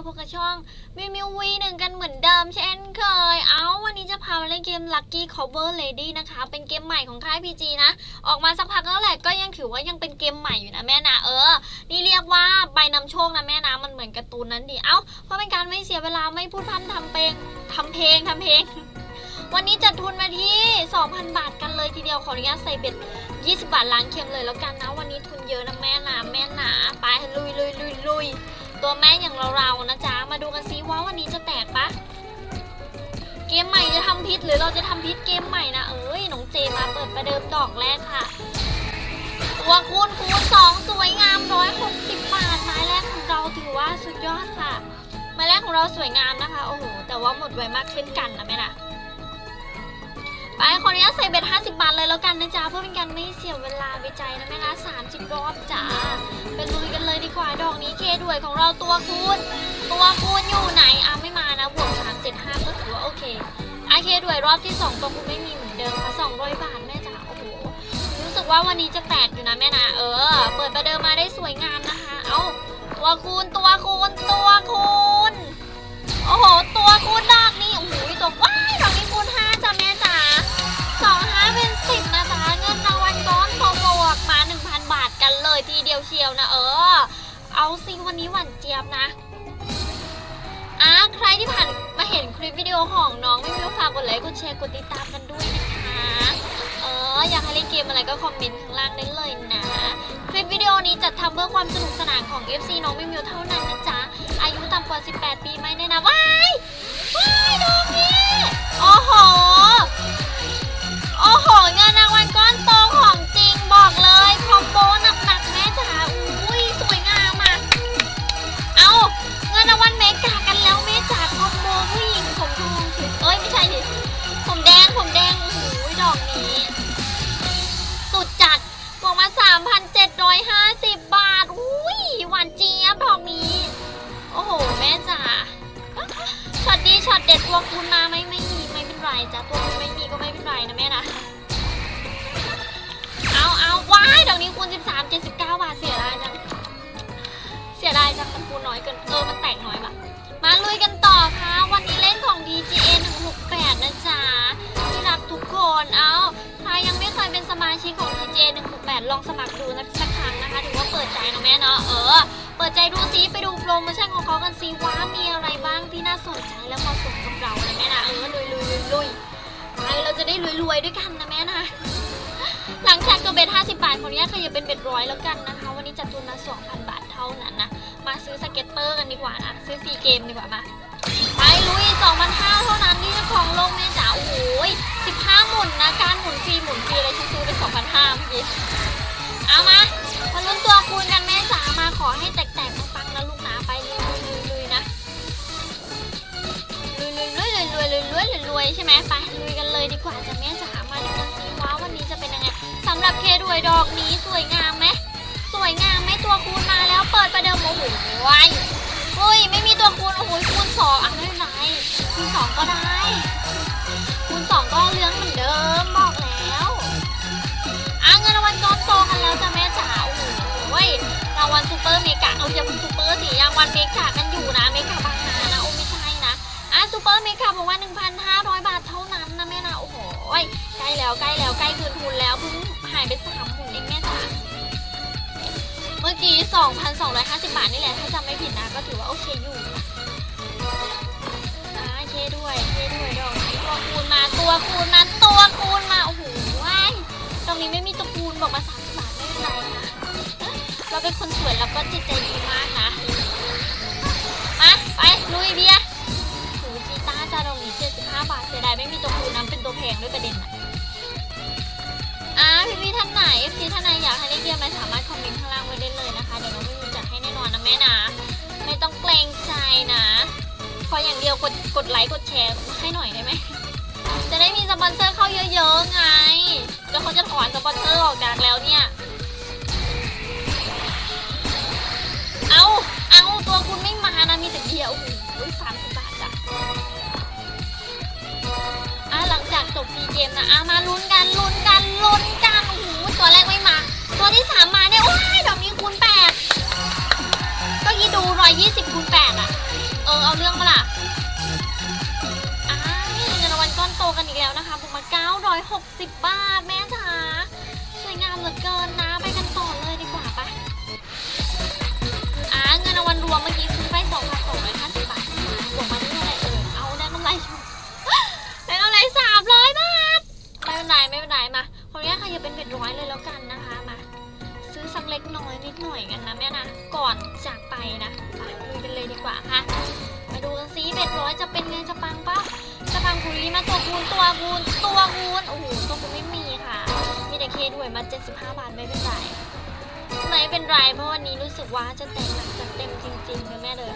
าพบกับช่องมิวมิววีหนึ่งกันเหมือนเดิมเช่นเคย เอาวันนี้จะพามาเล่นเกม Lucky Cover Lady นะคะ เป็นเกมใหม่ของค่าย PG นะ ออกมาสักพักแล้วแหละก็ยังถือว่ายังเป็นเกมใหม่อยู่นะแม่นะเออ นี่เรียกว่าใบนำโชคนะแม่นะมันเหมือนการ์ตูนนั้นดิ เอ้าเพราะเป็นการไม่เสียเวลาไม่พูดพร่ำทำเพลงทำเพลงทำเพลง วันนี้จัดทุนมาที่ 2,000 บาทกันเลยทีเดียวขออนุญาตใส่เบ็ด20 บาทล้างเค็มเลยแล้วกันนะวันนี้ทุนเยอะนะแม่นะแม่นะไปลุยลุยลุยลุย ตัวแม่อย่างเราๆนะจ๊ะ มาดูกันซิว่าวันนี้จะแตกปะเกมใหม่จะทำพิษหรือเราจะทำพิษเกมใหม่นะเอ้ยน้องเจมาเปิดประเดิมดอกแรกค่ะตัวคูณคูณสองสวยงามร้อยหกสิบบาทไม้แรกของเราถือว่าสุดยอดค่ะไม้แรกของเราสวยงามนะคะโอ้โหแต่ว่าหมดไวมากเช่นกันนะแม่นะ ไปขออนุญาตใส่เบ็ด50 บาทเลยแล้วกันนะจ๊ะเพื่อเป็นการไม่เสียเวลาไปใจนะแม่นะ30 รอบจ้าเป็นลุยกันเลยดีกว่าดอกนี้เคด้วยของเราตัวคูณตัวคูณอยู่ไหนอะไม่มานะบวก375ก็ถือว่าโอเคอาเคด้วยรอบที่ 2 ตัวคูณไม่มีเหมือนเดิมค่ะ200 บาทแม่จ๋าโอ้โหรู้สึกว่าวันนี้จะแตกอยู่นะแม่นะเออ เปิดประเดิมมาได้สวยงามนะคะ เอ้าตัวคูณตัวคูณตัวคูณโอ้โหตัวคูณดอกนี่โอ้โหตัวว้ายดอกนี้คูณห้า เอาสิวันนี้หวานเจี๊ยบนะอะใครที่ผ่านมาเห็นคลิปวิดีโอของน้องไม่มีฝากกดไลค์กดแชร์กดติดตามกันด้วยนะคะเอออยากให้เล่นเกมอะไรก็คอมเมนต์ข้างล่างได้เลยนะ คลิปวิดีโอนี้จัดทำเพื่อความสนุกสนานของ FC น้องมิวมิวเท่านั้นนะจ๊ะ อายุต่ำกว่า 18 ปีไม่แน่นะว้ายว้ายดอกนี้โอ ตัวคุณมาไหมไม่มีไม่เป็นไรจ้ะตัวคุณไม่มีก็ไม่เป็นไรนะแม่นะ เอาเอาว้ายดอกนี้คูณ13 79 บาทเสียดายจังเสียดายจังมันคูณน้อยเกินเออมันแตกน้อยปะมาลุยกันต่อค่ะ วันนี้เล่นของ DGA 168 นะจ๊ะที่รักทุกคนเอาใครยังไม่เคยเป็นสมาชิกของ DJ 168 ลองสมัครดูนะสักครั้งนะคะถือว่าเปิดใจนะแม่เนาะเออ เปิดใจดูซิไปดูโปรโมชั่นของเขากันซิว่ามีอะไรบ้างที่น่าสนใจและเหมาะสมกับเรานะแม่นะเออลุยลุยลุยลุยไปเราจะได้รวยรวยด้วยกันนะแม่นะหลังจากตัวเบ็ด50 บาทขออนุญาตขยับเป็นเบ็ดร้อยแล้วกันนะคะ วันนี้จัดทุนมา 2,000 บาทเท่านั้นนะ มาซื้อสเก็ตเตอร์กันดีกว่านะ ซื้อซีเกมดีกว่ามา ไปลุย 2,500 เท่านั้นที่เจ้าของโลกแม่จ๋าโอ้โให้แตกๆปังๆนะลูกนาไปลุยๆนะลุยๆรวยๆรวยๆรวยๆรวยๆใช่ไหมไปลุยกันเลยดีกว่าจะแม่จะหามาดูกันสิว้าวันนี้จะเป็นยังไงสำหรับเครวยดอกนี้สวยงามไหมสวยงามไหมตัวคูณมาแล้วเปิดประเดิมโอ้โหว้ายอุ้ยไม่มีตัวคูณโอ้โหคูณสองอะไม่เป็นไรคูณสองก็ได้ คูณสองก็เลื้องเหมือนเดิม ล้แล้วใกล้แล้วใกล้คืนทุนแล้วเพิ่งหายไปสามหมื่นเองแม่จ๋าเมื่อกี้ 2,250 บาทนี่แหละ ถ้าจำไม่ผิดนะ ก็ถือว่าโอเคอยู่นะอ่าเคด้วยเคด้วยดอกนี้ตัวคูณมาตัวคูณมาตัว พี่ๆท่านไหนพี่ท่านไหนอยากให้เล่นเกมอะไรสามารถคอมเมนต์ข้างล่างไว้ได้เลยนะคะ เดี๋ยวน้องไม่มีจัดให้แน่นอนนะแม่นะ ไม่ต้องเกรงใจนะขออย่างเดียวกดกดไลค์กดแชร์ให้หน่อยได้ไหมจะได้มีสปอนเซอร์เข้าเยอะๆไงเดี๋ยวเขาจะถอนสปอนเซอร์ออกจากแล้วเนี่ย เอาเอาตัวคุณไม่มานะมีแต่เดียวโอ้โหสามสิบบาทจ้ะอะหลังจากจบฟรีเกมนะอะมาลุ้นาทแม่จ๋าสวยงามเหลือเกินนะ ไปกันต่อเลยดีกว่าปะอ่าเงินรางวัลรวมเมื่อกี้ซื้อไป2,250บาทนะบวกมาที่เท่าไหร่เอ่ยเอาได้กำไรอยู่ได้กำไร300บาทไม่เป็นไรไม่เป็นไรมาขออนุญาตค่ะอย่าเป็นเบ็ดร้อยเลยแล้วกันนะคะมา ซื้อสักเล็กน้อยนิดหน่อยกันนะแม่นะก่อนจากไปนะมาลุยกันเลยดีกว่าค่ะมาดูกันซิเบ็ดร้อยจะเป็นไงจะปังปล่ จะปังคุรีมาตัวคูณตัวคูณตัวคูณโอ้โหตัวคูณไม่มีค่ะ มีแต่เคด้วยมา75 บาทไม่เป็นไรไม่เป็นไรเพราะวันนี้รู้สึกว่าจะแต่งหนักจัดเต็มจริงๆเลยแม่เลย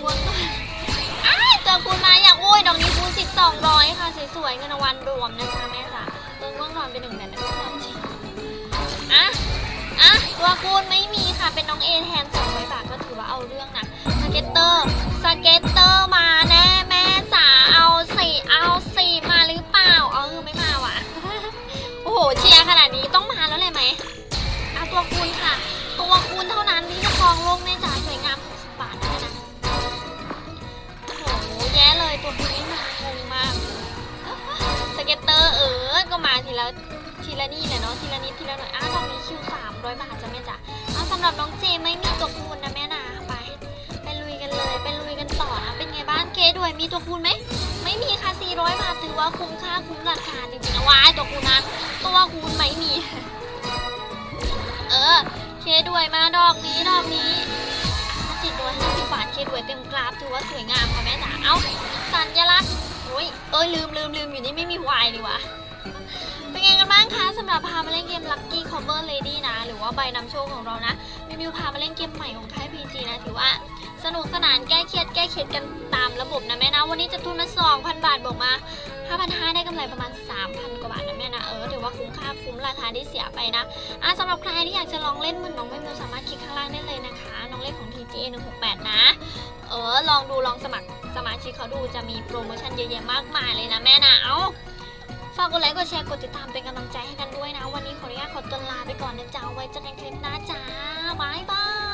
ง่วงนอนอ้ายเจอคุณมาอยากโอ้ยดอกนี้คูณสิบสองร้อยค่ะสวยๆเงินรางวัลรวมนะคะแม่จ๋าเออง่วงนอนไปหนึ่งแต่ไม่ง่วงนนะอะ ตัวคูณไม่มีค่ะ เป็นน้องเอแทนสองร้อยบาท ละนี่แหละเนาะทีละนิดทีละหน่อยอ้าวตอนนี้คิวสามร้อยบาทจะแม่จ๋าอ้าวสำหรับน้องเจไม่มีตัวคูณนะแม่นะไปไปลุยกันเลยไปลุยกันต่อนะเป็นไงบ้างเคด้วยมีตัวคูณไหมไม่มีค่ะ400บาทถือว่าคุ้มค่าคุ้มราคาจริงๆนะว้ายตัวคูณนะตัวคูณไม่มี เออเคด้วยมาดอกนี้ดอกนี้จิตด้วย50บาทเคด้วยเต็มกราฟถือว่าสวยงามค่ะแม่จ๋าเอ้าสัญลักษณ์โอ้ยเอ้ยลืมลืมลืมอยู่นี่ไม่มีวายดีวะเป็น ไงกันบ้างคะสำหรับพามาเล่นเกม Lucky Cover Lady นะ หรือว่าใบนำโชคของเรานะมิวมิวพามาเล่นเกมใหม่ของค่าย PG นะถือว่าสนุกสนานแก้เครียดแก้เครียดกันตามระบบนะแม่นะ วันนี้จะทุนมา2,000 บาทบอกมา 5,500 ได้กำไรประมาณ 3,000 กว่าบาทนะแม่นะ เออถือว่าคุ้มค่าคุ้มราคาที่เสียไปนะอะสำหรับใครที่อยากจะลองเล่นเหมือนน้องไม่มิวสามารถคลิกข้างล่างได้เลยนะคะน้องเล่นของ TG 168 นะ เออลองดูลองสมัครสมาชิกเขาดูจะมีโปรโมชั่นเยอะแยะมากมายเลยนะแม่นะเอ้า ฝากกดไลค์กดแชร์กดติดตามเป็นกำลังใจให้กันด้วยนะ วันนี้ขออนุญาตขอตัวลาไปก่อนนะจ๊าไว้เจอกันคลิปหน้าจ้าบายบาย